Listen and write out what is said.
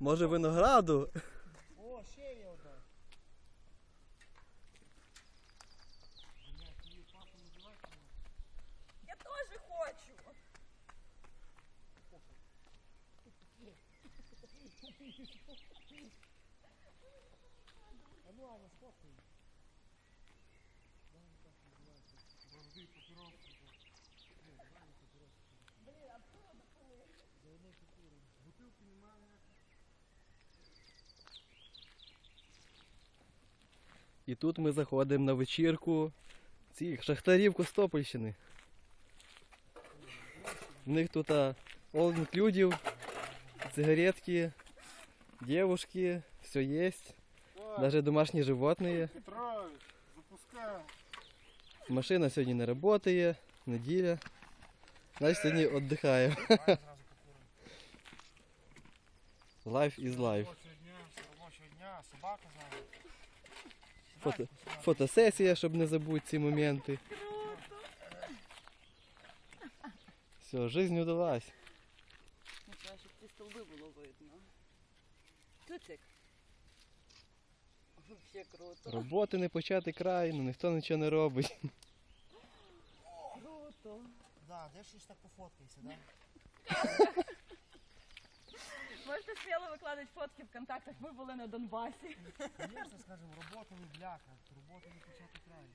Може винограду? О, ще є одна. Я теж хочу. А ну, Аня, сфоткай. Як вона І тут ми заходимо на вечірку цих шахтарів Костопольщини. В них тут all inclusive, цигаретки, девушки, все есть. Даже домашние животные. Машина сегодня не работает, неделя. Значит, сегодня отдыхаем. Давай зразу купюру. Life is life. Робочого дня, собака з. Фото, фотосесія, щоб не забути ці моменти. Все, жизнь удалась. Ну, треба, щоб ці столби було видно. Туцик. Взагалі круто. Роботи не почати край, ну ніхто нічого не робить. Круто. Да, де ж так пофоткайся, да? Можете сміло викладати фотки в контактах, ми були на Донбасі. Звісно, скажем, робота не бляха, робота не почати край.